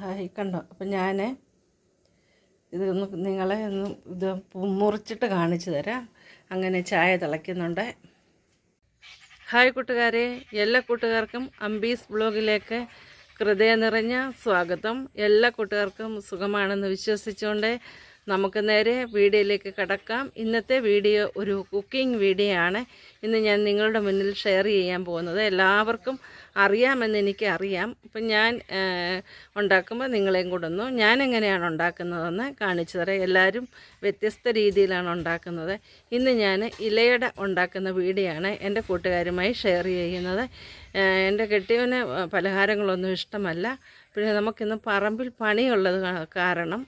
Hi കണ്ടോ? അപ്പം ഞാൻ ഇതൊന്ന് നിങ്ങളെ ഒന്ന് ഇത് മുറിച്ചിട്ട് കാണിച്ചു തരാം. അങ്ങനെ ചായ തിളയ്ക്കുന്നുണ്ട്. ഹായ് കൂട്ടുകാരെ. എല്ലാ കൂട്ടുകാർക്കും അംബീസ് ബ്ലോഗിലേക്ക് ഹൃദയ നിറഞ്ഞ സ്വാഗതം. എല്ലാ കൂട്ടുകാർക്കും സുഖമാണെന്ന് വിശ്വസിച്ചുകൊണ്ട് നമുക്ക് നേരെ വീഡിയോയിലേക്ക് കടക്കാം. ഇന്നത്തെ വീഡിയോ ഒരു കുക്കിംഗ് വീഡിയോ ആണ്. ഇന്ന് ഞാൻ നിങ്ങളുടെ മുന്നിൽ ഷെയർ ചെയ്യാൻ പോകുന്നത്. എല്ലാവർക്കും അറിയാമെന്ന് എനിക്ക് അറിയാം അപ്പം ഞാൻ ഉണ്ടാക്കുമ്പോൾ നിങ്ങളെയും കൂടെ ഒന്ന് ഞാൻ എങ്ങനെയാണ് ഉണ്ടാക്കുന്നതെന്ന് കാണിച്ചു തരാം. എല്ലാവരും വ്യത്യസ്ത രീതിയിലാണ് ഉണ്ടാക്കുന്നത്. ഇന്ന് ഞാൻ ഇലയുടെ ഉണ്ടാക്കുന്ന വീഡിയോ ആണ് എന്റെ കൂട്ടുകാരുമായി ഷെയർ ചെയ്യുന്നത്. എന്റെ കെട്ടിയവന് പലഹാരങ്ങളൊന്നും ഇഷ്ടമല്ല. പിന്നെ നമുക്കിന്ന് പറമ്പിൽ പണിയുള്ളത് കാരണം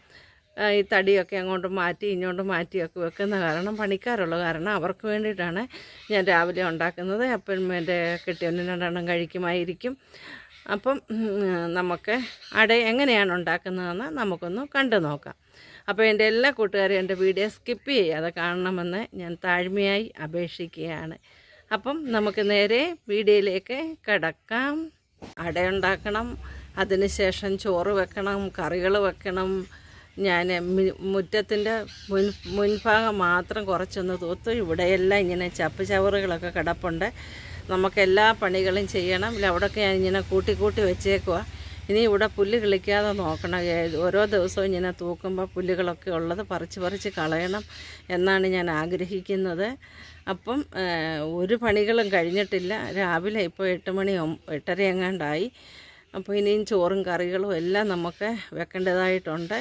ഈ തടിയൊക്കെ അങ്ങോട്ട് മാറ്റി ഇങ്ങോട്ട് മാറ്റിയൊക്കെ വെക്കുന്ന കാരണം പണിക്കാരുള്ള കാരണം. അവർക്ക് വേണ്ടിയിട്ടാണ് ഞാൻ രാവിലെ ഉണ്ടാക്കുന്നത്. അപ്പം എന്റെ കെട്ടിയൊന്ന് രണ്ടെണ്ണം കഴിക്കുമായിരിക്കും. അപ്പം നമുക്ക് അട എങ്ങനെയാണ് ഉണ്ടാക്കുന്നതെന്ന് നമുക്കൊന്ന് കണ്ടു നോക്കാം. അപ്പോൾ എന്റെ എല്ലാ കൂട്ടുകാരും എന്റെ വീഡിയോ സ്കിപ്പ് ചെയ്യാതെ കാണണമെന്ന് ഞാൻ താഴ്മയായി അപേക്ഷിക്കുകയാണ്. അപ്പം നമുക്ക് നേരെ വീഡിയോയിലേക്ക് കിടക്കാം. അടയുണ്ടാക്കണം അതിനുശേഷം ചോറ് വെക്കണം കറികൾ വെക്കണം ഞാൻ മുറ്റത്തിന്റെ മുൻ മുൻഭാഗം മാത്രം കുറച്ചൊന്ന് തൂത്തു. ഇവിടെയെല്ലാം ഇങ്ങനെ ചപ്പ് ചവറുകളൊക്കെ കിടപ്പുണ്ട്. നമുക്കെല്ലാ പണികളും ചെയ്യണം. ഇല്ല അവിടെയൊക്കെ ഞാൻ ഇങ്ങനെ കൂട്ടി കൂട്ടി വെച്ചേക്കുക ഇനി ഇവിടെ പുല്ല് കിളിക്കാതെ നോക്കണം. ഓരോ ദിവസവും ഇങ്ങനെ തൂക്കുമ്പോൾ പുല്ലുകളൊക്കെ ഉള്ളത് പറിച്ച് പറിച്ച് കളയണം എന്നാണ് ഞാൻ ആഗ്രഹിക്കുന്നത്. അപ്പം ഒരു പണികളും കഴിഞ്ഞിട്ടില്ല. രാവിലെ ഇപ്പോൾ എട്ട് മണി എട്ടര എങ്ങാണ്ടായി അപ്പോൾ ഇനിയും ചോറും കറികളും എല്ലാം നമുക്ക് വെക്കേണ്ടതായിട്ടുണ്ട്.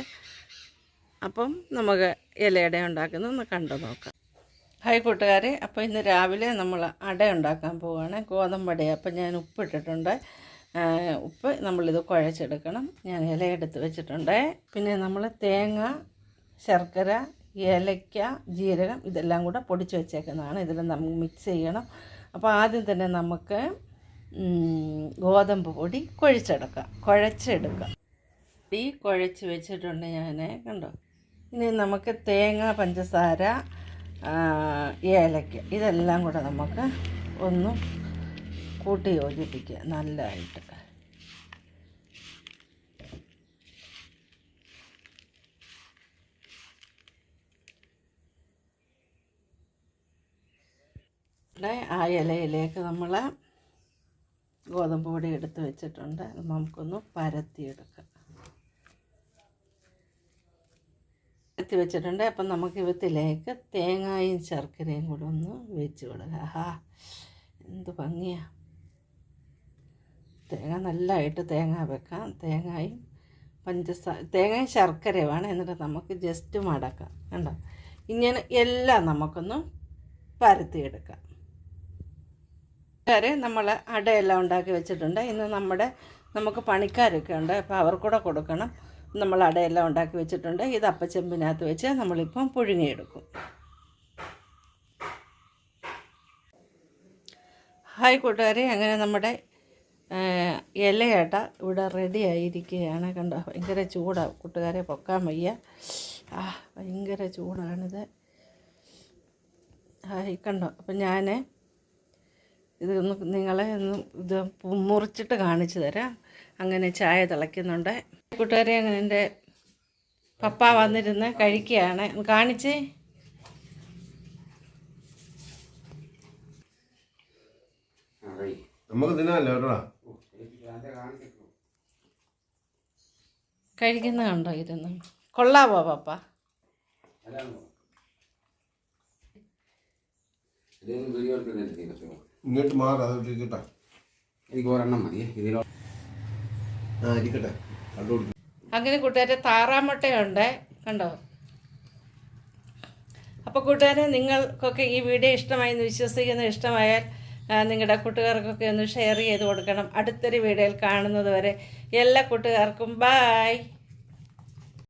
അപ്പം നമുക്ക് ഇലയട ഉണ്ടാക്കുന്നത് ഒന്ന് കണ്ടു നോക്കാം. ഹായ് കൂട്ടുകാരെ അപ്പോൾ ഇന്ന് രാവിലെ നമ്മൾ അട ഉണ്ടാക്കാൻ പോവുകയാണ് ഗോതമ്പട അപ്പം ഞാൻ ഉപ്പിട്ടിട്ടുണ്ട് ഉപ്പ് നമ്മളിത് കുഴച്ചെടുക്കണം. ഞാൻ ഇലയെടുത്ത് വെച്ചിട്ടുണ്ട്. പിന്നെ നമ്മൾ തേങ്ങ ശർക്കര ഏലയ്ക്ക ജീരകം ഇതെല്ലാം കൂടെ പൊടിച്ച് വെച്ചേക്കുന്നതാണ്. ഇതിൽ നമുക്ക് മിക്സ് ചെയ്യണം. അപ്പോൾ ആദ്യം തന്നെ നമുക്ക് ഗോതമ്പ് പൊടി കുഴച്ചെടുക്കാം. കുഴച്ചെടുക്കാം. ഈ കുഴച്ച് വെച്ചിട്ടുണ്ട് ഞാൻ കണ്ടോ? ഇനി നമുക്ക് തേങ്ങ പഞ്ചസാര ഏലക്ക ഇതെല്ലാം കൂടെ നമുക്ക് ഒന്ന് കൂട്ടി യോജിപ്പിക്കുക നല്ലതായിട്ട്. ഇവിടെ ആ ഇലയിലേക്ക് നമ്മൾ ഗോതമ്പ് പൊടി എടുത്ത് വെച്ചിട്ടുണ്ട്. നമുക്കൊന്ന് പരത്തിയെടുക്കാം. പരത്തി വെച്ചിട്ടുണ്ട്. അപ്പം നമുക്ക് ഇവത്തിലേക്ക് തേങ്ങായും ശർക്കരയും കൂടെ ഒന്ന് വെച്ച് കൊടുക്കുക ആഹാ എന്ത് ഭംഗിയാ. തേങ്ങ നല്ലതായിട്ട് തേങ്ങ വെക്കാം. തേങ്ങയും പഞ്ചസാര തേങ്ങയും ശർക്കരയുമാണ് എന്നിട്ട് നമുക്ക് ജസ്റ്റ് മടക്കാം. കണ്ടോ? ഇങ്ങനെ എല്ലാം നമുക്കൊന്ന് പരത്തിയെടുക്കാം. വരെ നമ്മൾ അടയെല്ലാം ഉണ്ടാക്കി വെച്ചിട്ടുണ്ട്. ഇന്ന് നമ്മുടെ നമുക്ക് പണിക്കാരൊക്കെ ഉണ്ട്. അപ്പോൾ അവർക്കൂടെ കൊടുക്കണം. നമ്മൾ അടയെല്ലാം ഉണ്ടാക്കി വെച്ചിട്ടുണ്ട്. ഇത് അപ്പച്ചെമ്പിനകത്ത് വെച്ച് നമ്മളിപ്പം പുഴുങ്ങിയെടുക്കും. ഹായ് കൂട്ടുകാരെ അങ്ങനെ നമ്മുടെ ഇലയേട്ട ഇലയട ഇവിടെ റെഡി ആയിരിക്കുകയാണ്. കണ്ടോ ഭയങ്കര ചൂടാണ് കൂട്ടുകാരെ പൊക്കാൻ വയ്യ. ആ ഭയങ്കര ചൂടാണിത്. ഹായ് കണ്ടോ അപ്പം ഞാൻ ഇതൊന്ന് നിങ്ങളെ ഒന്ന് ഇത് മുറിച്ചിട്ട് കാണിച്ചു തരാം. അങ്ങനെ ചായ തിളയ്ക്കുന്നുണ്ട്. കൂട്ടുകാരെ അങ്ങനെ എന്റെ പപ്പ വന്നിരുന്ന് കഴിക്കുകയാണ്. കാണിച്ചേ. നമുക്ക് കഴിക്കുന്ന കണ്ടോ ഇരുന്ന്? കൊള്ളാവോ പപ്പ. ഇങ്ങോട്ട് മാറാ എനിക്ക് ഒരെണ്ണം മതി. ഇതിലോ അങ്ങനെ കൂട്ടുകാരെ താറാമുട്ടയുണ്ട്. കണ്ടോ? അപ്പോൾ കൂട്ടുകാരെ നിങ്ങൾക്കൊക്കെ ഈ വീഡിയോ ഇഷ്ടമായെന്ന് വിശ്വസിക്കുന്ന ഇഷ്ടമായാൽ നിങ്ങളുടെ കൂട്ടുകാർക്കൊക്കെ ഒന്ന് ഷെയർ ചെയ്ത് കൊടുക്കണം. അടുത്തൊരു വീഡിയോയിൽ കാണുന്നത് വരെ എല്ലാ കൂട്ടുകാർക്കും ബായ്.